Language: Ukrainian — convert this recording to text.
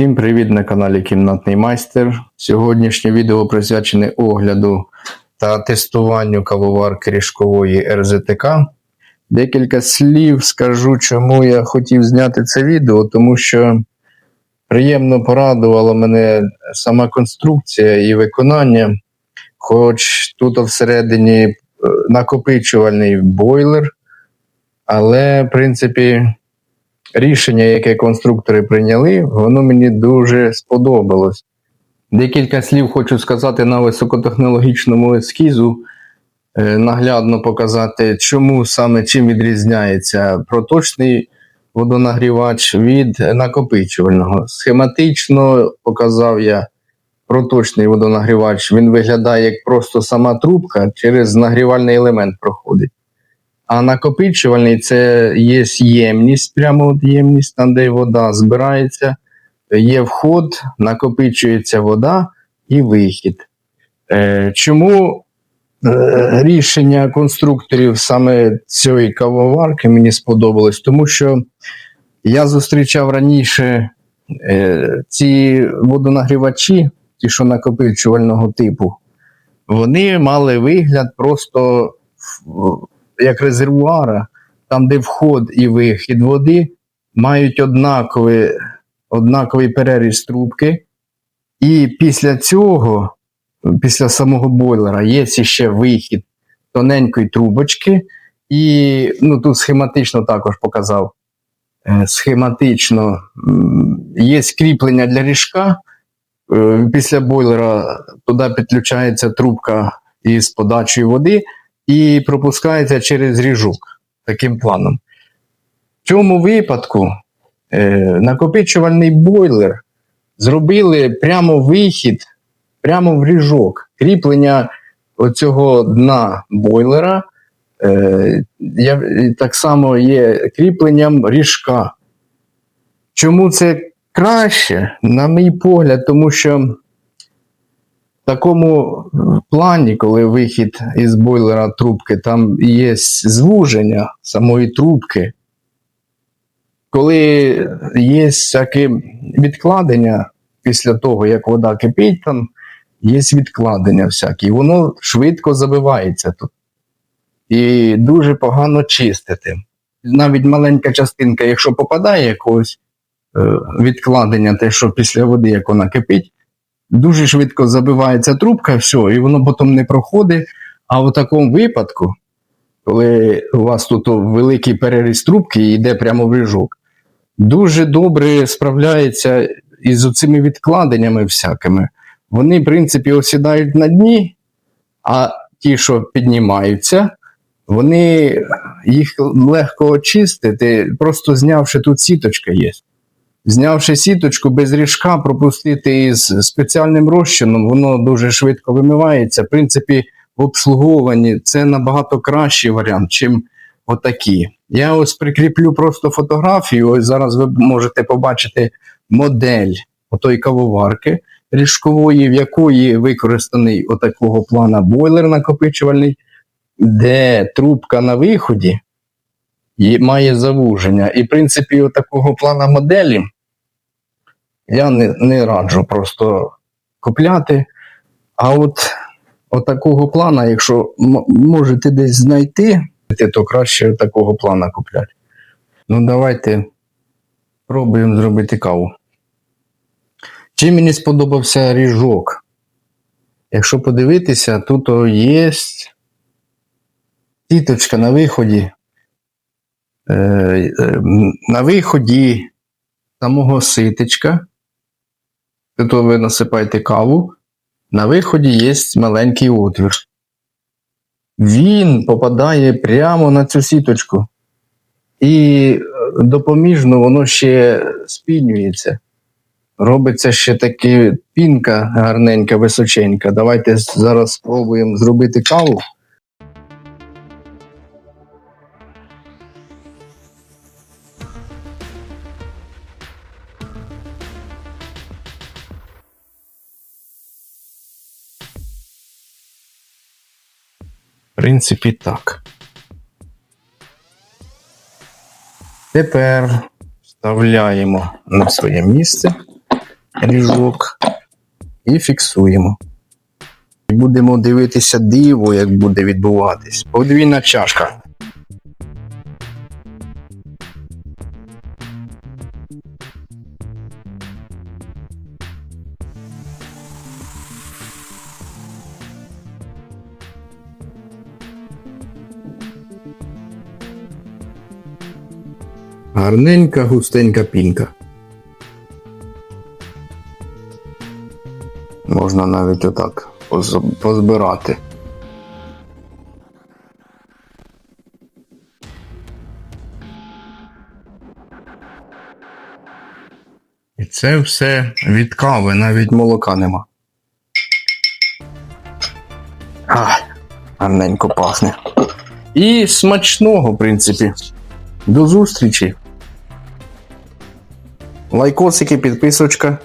Всім привіт на каналі Кімнатний Майстер. Сьогоднішнє відео присвячене огляду та тестуванню кавоварки ріжкової РЗТК. Декілька слів скажу, чому я хотів зняти це відео, тому що приємно порадувала мене сама конструкція і виконання. Хоч тут всередині е, накопичувальний бойлер, але, в принципі, рішення, яке конструктори прийняли, воно мені дуже сподобалось. Декілька слів хочу сказати на високотехнологічному ескізу, е, наглядно показати, чому саме чим відрізняється проточний водонагрівач від накопичувального. Схематично показав я проточний водонагрівач. Він виглядає як просто сама трубка, через нагрівальний елемент проходить. А накопичувальний це є ємність, прямо от ємність, там, де вода збирається, є вход, накопичується вода і вихід. Е, чому е, рішення конструкторів саме цієї кавоварки мені сподобалось? Тому що я зустрічав раніше е, ці водонагрівачі, ті, що накопичувального типу, вони мали вигляд просто в- як резервуара, там, де вход і вихід води, мають однаковий, однаковий переріз трубки. І після цього, після самого бойлера, є ще вихід тоненької трубочки. І ну, тут схематично також показав. Е, Схематично є кріплення для ріжка. Е, Після бойлера туди підключається трубка із подачею води і пропускається через ріжок таким планом. В цьому випадку е, накопичувальний бойлер зробили прямо вихід, прямо в ріжок. Кріплення оцього дна бойлера е, я, так само є кріпленням ріжка. Чому це краще, на мій погляд, тому що такому плані, коли вихід із бойлера трубки, там є звуження самої трубки. Коли є всякі відкладення після того, як вода кипить, там є відкладення всякі, і воно швидко забивається тут. І дуже погано чистити. Навіть маленька частинка, якщо попадає якогось е, відкладення, те, що після води, як вона кипить, дуже швидко забивається трубка, все, і воно потім не проходить. А в такому випадку, коли у вас тут великий переріз трубки і йде прямо в ріжок, дуже добре справляється із цими відкладеннями всякими. Вони, в принципі, осідають на дні, а ті, що піднімаються, вони їх легко очистити, просто знявши тут сіточка є. Знявши сіточку без ріжка, пропустити із спеціальним розчином, воно дуже швидко вимивається. В принципі, в обслуговуванні це набагато кращий варіант, чим отакі. Я ось прикріплю просто фотографію. Ось зараз ви можете побачити модель отої кавоварки ріжкової, в якої використаний отакого плана бойлер накопичувальний, де трубка на виході є- має завуження. І, в принципі, такого плана моделі я не, не раджу просто купляти. А от, от такого плана, якщо можете десь знайти, то краще такого плана купляти. Ну, давайте пробуємо зробити каву. Чим мені сподобався ріжок? Якщо подивитися, тут є сіточка на виході. Е, е, на виході самого ситечка. Тут ви насипаєте каву. На виході є маленький отвір. Він попадає прямо на цю сіточку. І е, допоміжно воно ще спінюється. Робиться ще таки пінка гарненька, височенька. Давайте зараз спробуємо зробити каву. Принципі, так. Тепер вставляємо на своє місце. ріжок і фіксуємо. І будемо дивитися диво, як буде відбуватись. Подвійна чашка. Гарненька, густенька пінка. Можна навіть отак позбирати. І це все від кави, навіть молока нема. А, гарненько пахне. І смачного, в принципі. До зустрічі. Лайкосики, підписочка.